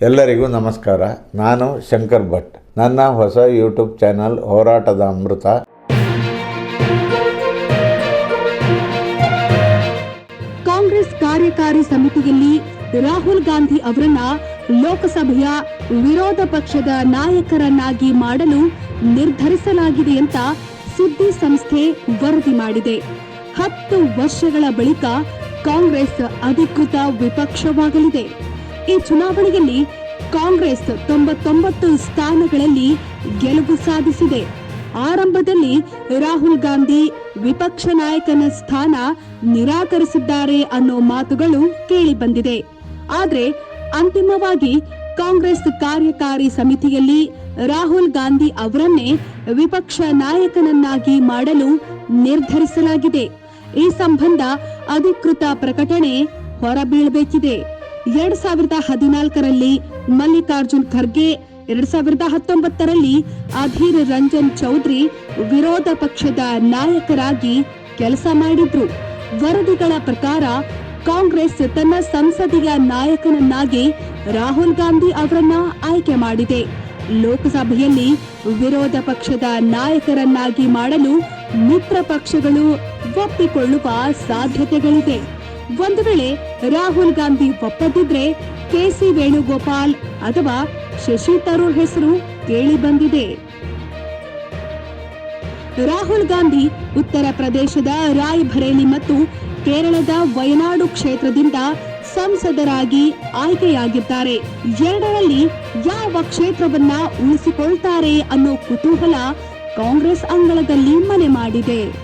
ಎಲ್ಲರಿಗೂ ನಮಸ್ಕಾರ. ನಾನು ಶಂಕರ್ ಭಟ್. ನನ್ನ ಹೊಸ ಯೂಟ್ಯೂಬ್ ಚಾನಲ್ ಹೋರಾಟದ ಅಮೃತ. ಕಾಂಗ್ರೆಸ್ ಕಾರ್ಯಕಾರಿ ಸಮಿತಿಯಲ್ಲಿ ರಾಹುಲ್ ಗಾಂಧಿ ಅವರನ್ನ ಲೋಕಸಭೆಯ ವಿರೋಧ ಪಕ್ಷದ ನಾಯಕರನ್ನಾಗಿ ಮಾಡಲು ನಿರ್ಧರಿಸಲಾಗಿದೆ ಅಂತ ಸುದ್ದಿ ಸಂಸ್ಥೆ ವರದಿ ಮಾಡಿದೆ. ಹತ್ತು ವರ್ಷಗಳ ಬಳಿಕ ಕಾಂಗ್ರೆಸ್ ಅಧಿಕೃತ ವಿಪಕ್ಷವಾಗಲಿದೆ. ಈ ಚುನಾವಣೆಯಲ್ಲಿ ಕಾಂಗ್ರೆಸ್ ತೊಂಬತ್ತೊಂಬತ್ತು ಸ್ಥಾನಗಳಲ್ಲಿ ಗೆಲುವು ಸಾಧಿಸಿದೆ. ಆರಂಭದಲ್ಲಿ ರಾಹುಲ್ ಗಾಂಧಿ ವಿಪಕ್ಷ ನಾಯಕನ ಸ್ಥಾನ ನಿರಾಕರಿಸಿದ್ದಾರೆ ಅನ್ನೋ ಮಾತುಗಳು ಕೇಳಿ ಬಂದಿದೆ ಆದ್ರೆ ಅಂತಿಮವಾಗಿ ಕಾಂಗ್ರೆಸ್ ಕಾರ್ಯಕಾರಿ ಸಮಿತಿಯಲ್ಲಿ ರಾಹುಲ್ ಗಾಂಧಿ ಅವರನ್ನೇ ವಿಪಕ್ಷ ನಾಯಕನನ್ನಾಗಿ ಮಾಡಲು ನಿರ್ಧರಿಸಲಾಗಿದೆ. ಈ ಸಂಬಂಧ ಅಧಿಕೃತ ಪ್ರಕಟಣೆ ಹೊರಬೀಳಬೇಕಿದೆ. ಎರಡ್ ಸಾವಿರದ ಹದಿನಾಲ್ಕರಲ್ಲಿ ಮಲ್ಲಿಕಾರ್ಜುನ್ ಖರ್ಗೆ, ಎರಡ್ ಸಾವಿರದ ಹತ್ತೊಂಬತ್ತರಲ್ಲಿ ಅಧೀರ್ ರಂಜನ್ ಚೌಧರಿ ವಿರೋಧ ಪಕ್ಷದ ನಾಯಕರಾಗಿ ಕೆಲಸ ಮಾಡಿದ್ರು. ವರದಿಗಳ ಪ್ರಕಾರ ಕಾಂಗ್ರೆಸ್ ತನ್ನ ಸಂಸದೀಯ ನಾಯಕನನ್ನಾಗಿ ರಾಹುಲ್ ಗಾಂಧಿ ಅವರನ್ನ ಆಯ್ಕೆ ಮಾಡಿದೆ. ಲೋಕಸಭೆಯಲ್ಲಿ ವಿರೋಧ ಪಕ್ಷದ ನಾಯಕರನ್ನಾಗಿ ಮಾಡಲು ಮಿತ್ರ ಪಕ್ಷಗಳು ಒಪ್ಪಿಕೊಳ್ಳುವ ಸಾಧ್ಯತೆಗಳಿದೆ. ಒಂದು ವೇಳೆ ರಾಹುಲ್ ಗಾಂಧಿ ಒಪ್ಪದಿದ್ರೆ ಕೆಸಿ ವೇಣುಗೋಪಾಲ್ ಅಥವಾ ಶಶಿ ತರೂರ್ ಹೆಸರು ಕೇಳಿ ಬಂದಿದೆ. ರಾಹುಲ್ ಗಾಂಧಿ ಉತ್ತರ ಪ್ರದೇಶದ ರಾಯ್ಬರೇಲಿ ಮತ್ತು ಕೇರಳದ ವಯನಾಡು ಕ್ಷೇತ್ರದಿಂದ ಸಂಸದರಾಗಿ ಆಯ್ಕೆಯಾಗಿದ್ದಾರೆ. ಎರಡರಲ್ಲಿ ಯಾವ ಕ್ಷೇತ್ರವನ್ನ ಉಳಿಸಿಕೊಳ್ತಾರೆ ಅನ್ನೋ ಕುತೂಹಲ ಕಾಂಗ್ರೆಸ್ ಅಂಗಳದಲ್ಲಿ ಮನೆ ಮಾಡಿದೆ.